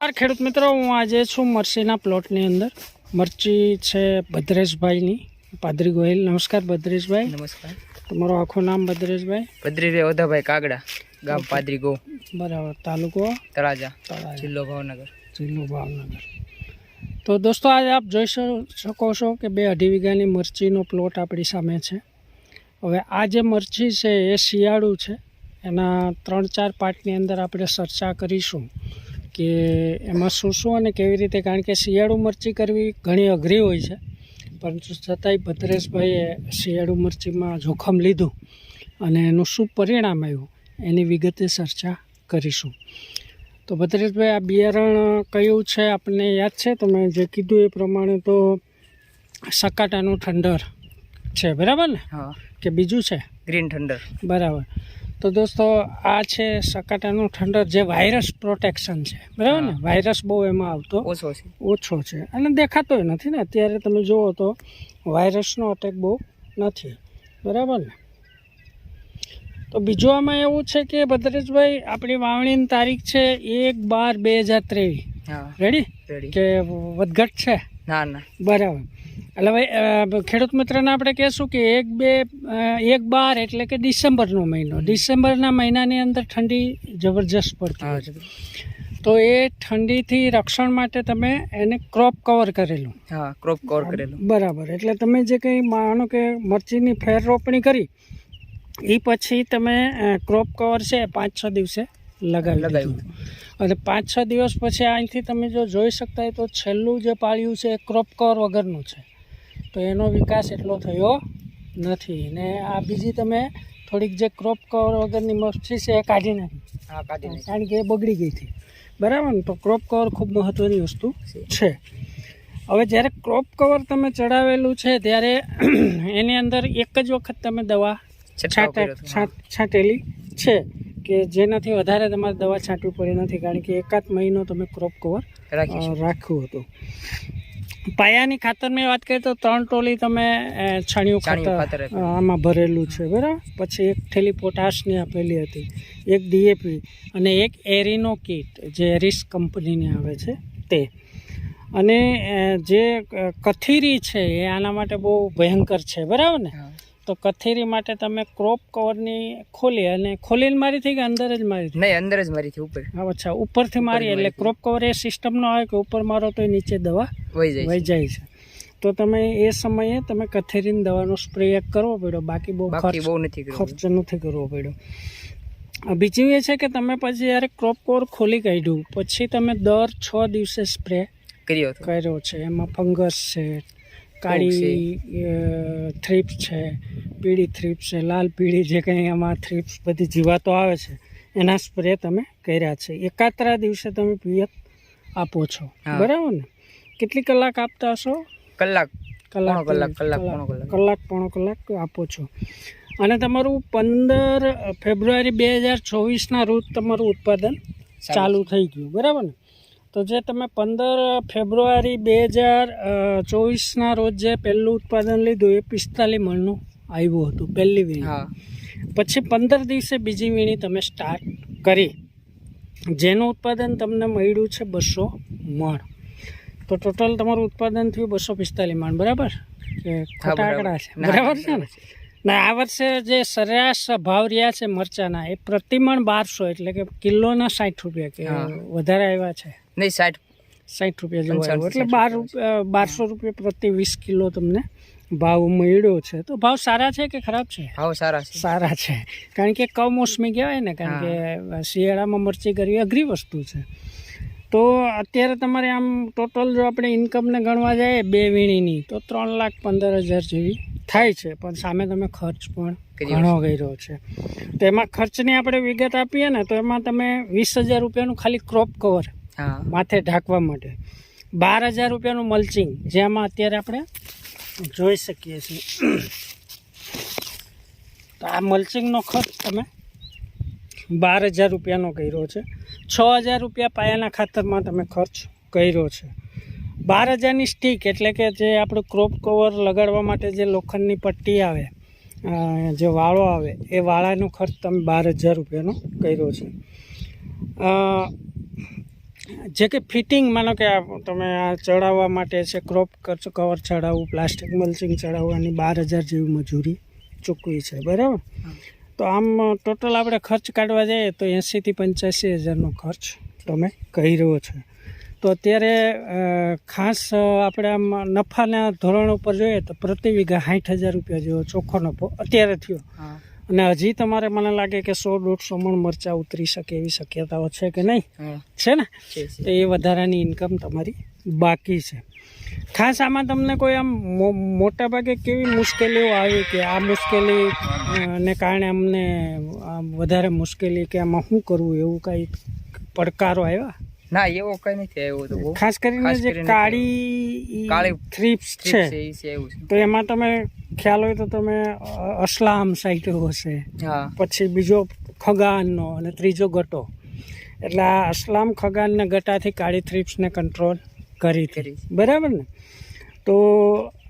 ખેડૂત મિત્રો હું આજે છું મરસીના પ્લોટની અંદર. મરચી છે ભદ્રેશભાઈની પાદરી ગોહિલ. નમસ્કાર ભદ્રેશભાઈ. નમસ્કાર. તમારું આખું નામ ભદ્રેશભાઈ? ભદ્રી ઓધાભાઈ કાગડા ગામ પાદરી ગો. બરાબર. તાલુકો? તળાજા તળાજા. જિલ્લો ભાવનગર. જિલ્લો ભાવનગર. તો દોસ્તો આજે આપ જોઈ શકો છો કે બે અઢી વીઘાની મરચીનો પ્લોટ આપણી સામે છે. હવે આ જે મરચી છે એ શિયાળું છે. એના ત્રણ ચાર પાર્ટની અંદર આપણે ચર્ચા કરીશું. કે એમાં શું શું અને કેવી રીતે? કારણ કે શિયાળુ મરચી કરવી ઘણી અઘરી હોય છે. પરંતુ છતાંય ભદ્રેશભાઈએ શિયાળુ મરચીમાં જોખમ લીધું અને એનું શું પરિણામ આવ્યું એની વિગતે ચર્ચા કરીશું. તો ભદ્રેશભાઈ આ બિયારણ કયું છે આપણને યાદ છે? તમે જે કીધું એ પ્રમાણે તો સકાટાનું ઠંડર છે બરાબર ને? હા. કે બીજું છે? ગ્રીન ઠંડર. બરાબર. તો દોસ્તો આ છે સકાટાનું ઠંડર જે વાયરસ પ્રોટેક્શન છે. બરાબર ને? વાયરસ બહુ એમાં આવતો ઓછો છે. ઓછો છે. અને દેખાતોય નથી ને? અત્યારે તમે જુઓ તો વાયરસનો અટેક બહુ નથી. બરાબર ને? તો બીજું આમાં એવું છે કે ભદ્રેશભાઈ આપણી વાવણીની તારીખ છે એક બાર બે હજાર ત્રેવીસ. રેડી રેડી કે વધઘટ છે? ના ના. બરાબર. એટલે ભાઈ ખેડૂત મિત્રને આપણે કહેશું કે એક બે એક બાર એટલે કે ડિસેમ્બરનો મહિનો. ડિસેમ્બરના મહિનાની અંદર ઠંડી જબરજસ્ત પડતી હોય છે. તો એ ઠંડીથી રક્ષણ માટે તમે એને ક્રોપ કવર કરેલું. હા ક્રોપ કવર કરેલું. બરાબર. એટલે તમે જે કંઈ માનો કે મરચીની ફેર રોપણી કરી એ પછી તમે ક્રોપ કવર છે પાંચ છ દિવસે લગાવી લગાવ્યું. અને પાંચ છ દિવસ પછી અહીંથી તમે જો જોઈ શકતા હોય તો છેલ્લું જે પાળ્યું છે એ ક્રોપ કવર વગરનું છે. તો એનો વિકાસ એટલો થયો નથી. ને આ બીજી તમે થોડીક જે ક્રોપ કવર વગરની મસ્તી છે એ કાઢી નાખી. કાઢી કારણ કે એ બગડી ગઈ હતી. બરાબર ને? તો ક્રોપ કવર ખૂબ મહત્ત્વની વસ્તુ છે. હવે જ્યારે ક્રોપ કવર તમે ચડાવેલું છે ત્યારે એની અંદર એક જ વખત તમે દવા છાંટેલી છે કે જેનાથી વધારે તમારે દવા છાંટવી પડી નથી. કારણ કે એકાદ મહિનો તમે ક્રોપ કવર રાખ્યું હતું. પાયાની ખાતરની વાત કરીએ તો ત્રણ ટોલી તમે છણિયું ખાતર ખાતર આમાં ભરેલું છે બરાબર? પછી એક થેલી પોટાશની આપેલી હતી એક ડીએપી અને એક એરિનો કીટ જે એરિસ કંપનીની આવે છે તે. અને જે કથીરી છે એ આના માટે બહુ ભયંકર છે બરાબર ને. તો કથેરી માટે તમે ક્રોપ કવરની ખોલી અને ખોલીને મારી થઈ કે અંદર જ મારી? નહીં અંદર જ મારી થઈ ઉપર. હા અચ્છા ઉપરથી મારી એટલે ક્રોપ કવર એ સિસ્ટમનો આવે કે ઉપર મારો તો નીચે દવા વહી જાય વહી જાય છે. તો તમે એ સમયે તમે કથેરીની દવાનો સ્પ્રે કરવો પડ્યો. બાકી બહુ ખર્ચ બહુ નથી ખર્ચ નથી કરવો પડ્યો. બીજું એ છે કે તમે પછી જ્યારે ક્રોપ કવર ખોલી કાઢ્યું પછી તમે દર છ દિવસે સ્પ્રે કર્યો કર્યો છે. એમાં ફંગસ છે કાળી થ્રીપ છે પીળી થ્રીપ્સ છે લાલ પીળી જે કંઈ એમાં થ્રીપ્સ બધી જીવાતો આવે છે એના સ્પ્રે તમે કર્યા છે. એકાત્રા દિવસે તમે પિયત આપો છો. બરાબર ને? કેટલી કલાક આપતા હશો? કલાક. કલાક કલાક, કલાક, પોણો કલાક. કલાક પોણો કલાક આપો છો. અને તમારું પંદર ફેબ્રુઆરી બે હજાર ચોવીસના રોજ તમારું ઉત્પાદન ચાલુ થઈ ગયું. બરાબર ને? તો જે તમે પંદર ફેબ્રુઆરી બે હજાર ચોવીસના રોજ જે પહેલું ઉત્પાદન લીધું એ પિસ્તાલીસ મણનું આવ્યું હતું પહેલી વીણી. હા. પછી પંદર દિવસે બીજી વીણી તમે સ્ટાર્ટ કરી. જેનું ઉત્પાદન તમને મળ્યું છે બસો મણ. તો ટોટલ તમારું ઉત્પાદન થયું બસો પિસ્તાલીસ મણ બરાબર? કે ખોટા આંકડા છે. બરાબર છે ને ના? આ વર્ષે જે સરેરાશ ભાવ રહ્યા છે મરચાના એ પ્રતિમણ બારસો એટલે કે કિલોના સાઠ રૂપિયા કે વધારે આવ્યા છે. નહીં સાઠ. સાઠ રૂપિયા જેવું એટલે બાર બારસો રૂપિયા પ્રતિ વીસ કિલો તમને ભાવ મળ્યો છે. તો ભાવ સારા છે કે ખરાબ છે? ભાવ સારા છે. સારા છે. કારણ કે કમોસમી કહેવાય ને કારણ કે શિયાળામાં મરચી કરવી અઘરી વસ્તુ છે. તો અત્યારે તમારે આમ ટોટલ જો આપણે ઇન્કમને ગણવા જઈએ બે વીણીની તો ત્રણ લાખ પંદર હજાર જેવી થાય છે. પણ સામે તમે ખર્ચ પણ ઘણો કર્યો છે. તો એમાં ખર્ચની આપણે વિગત આપીએ ને તો એમાં તમે વીસ હજાર રૂપિયાનું ખાલી ક્રોપ કવર માથે ઢાંકવા માટે. બાર હજાર રૂપિયાનું મલ્ચિંગ જેમાં અત્યારે આપણે જોઈ શકીએ છીએ. તો આ મલ્ચિંગનો ખર્ચ તમે બાર હજાર રૂપિયાનો કર્યો છે. છ હજાર રૂપિયા પાયાના ખાતરમાં તમે ખર્ચ કર્યો છે. બાર હજારની સ્ટીક એટલે કે જે આપણું ક્રોપ કવર લગાડવા માટે જે લોખંડની પટ્ટી આવે જે વાળો આવે, એ વાળાનો ખર્ચ તમે બાર હજાર રૂપિયાનો કર્યો છે. જે કે ફિટિંગ માનો કે તમે આ ચડાવવા માટે છે ક્રોપ કવર ચડાવવું પ્લાસ્ટિક મલ્ચિંગ ચડાવવાની બાર હજાર જેવી મજૂરી ચૂકવી છે બરાબર? તો આમ ટોટલ આપણે ખર્ચ કાઢવા જઈએ તો એંસીથી પંચ્યાસી હજારનો ખર્ચ તમે કહી રહ્યો છો. તો અત્યારે ખાસ આપણે આમ નફાના ધોરણ ઉપર જોઈએ તો પ્રતિ વીઘા સાઠ હજાર રૂપિયા જેવો ચોખ્ખો નફો અત્યારે થયો. અને હજી તમારે મને લાગે કે સો દોઢસો મણ મરચાં ઉતરી શકે એવી શક્યતાઓ છે કે નહીં? છે ને? તો એ વધારાની ઇન્કમ તમારી બાકી છે. ખાસ આમાં તમને કોઈ આમ મોટા ભાગે કેવી મુશ્કેલીઓ આવી કે આ મુશ્કેલી ને કારણે અમને વધારે મુશ્કેલી કે આમાં શું કરવું એવું કાંઈ પડકારો આવ્યા? ના એવો કઈ નથી આવ્યો તો ખાસ કરીને જે કાળી કાળી થ્રીપ્સ છે તો એમાં તમે ખ્યાલ હોય તો તમે અસલામ સાઈટ્યો હશે પછી બીજો ખગાનનો અને ત્રીજો ગટો. એટલે આ અસલામ ખગાનને ગટાથી કાળી થ્રીપ્સને કંટ્રોલ કરી હતી. કરી. બરાબર ને? તો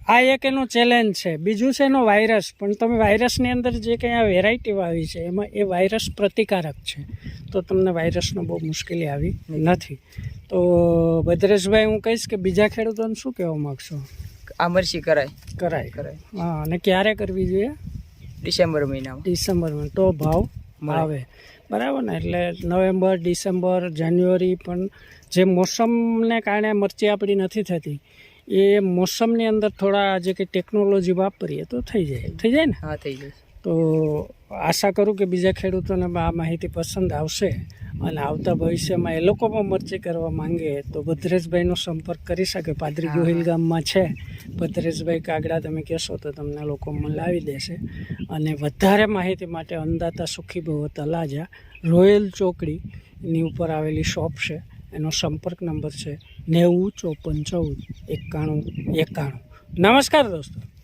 આ એક એનો ચેલેન્જ છે. બીજું છે એનો વાયરસ પણ તમે વાયરસની અંદર જે કંઈ આ વેરાયટી આવી છે એમાં એ વાયરસ પ્રતિકારક છે. તો તમને વાયરસનો બહુ મુશ્કેલી આવી નથી. તો ભદ્રેશભાઈ હું કહીશ કે બીજા ખેડૂતોને શું કહેવા માગશો? આમરસી કરાય? કરાય. કરાય. હા અને ક્યારે કરવી જોઈએ? ડિસેમ્બર મહિનામાં. ડિસેમ્બરમાં તો ભાવ. આવે. બરાબર ને? એટલે નવેમ્બર ડિસેમ્બર જાન્યુઆરી પણ જે મોસમને કારણે મરચી આપણી નથી થતી એ મોસમની અંદર થોડા જે કંઈ ટેકનોલોજી વાપરીએ તો થઈ જાય થઈ જાય ને? હા થઈ જાય તો આશા કરું કે બીજા ખેડૂતોને આ માહિતી પસંદ આવશે અને આવતા ભવિષ્યમાં એ લોકો પણ મરચી કરવા માંગે તો ભદ્રેશભાઈનો સંપર્ક કરી શકે. પાદરી ગોહિલ ગામમાં છે. ભદ્રેશભાઈ કાગડા તમે કહેશો તો તમને લોકો મલાવી દેશે. અને વધારે માહિતી માટે અંદાતા સુખી ભવ તલાજા રોયલ ચોકડીની ઉપર આવેલી શોપ છે. એનો સંપર્ક નંબર છે નેવું ચોપન ચૌદ એકાણું એકાણું. નમસ્કાર દોસ્તો.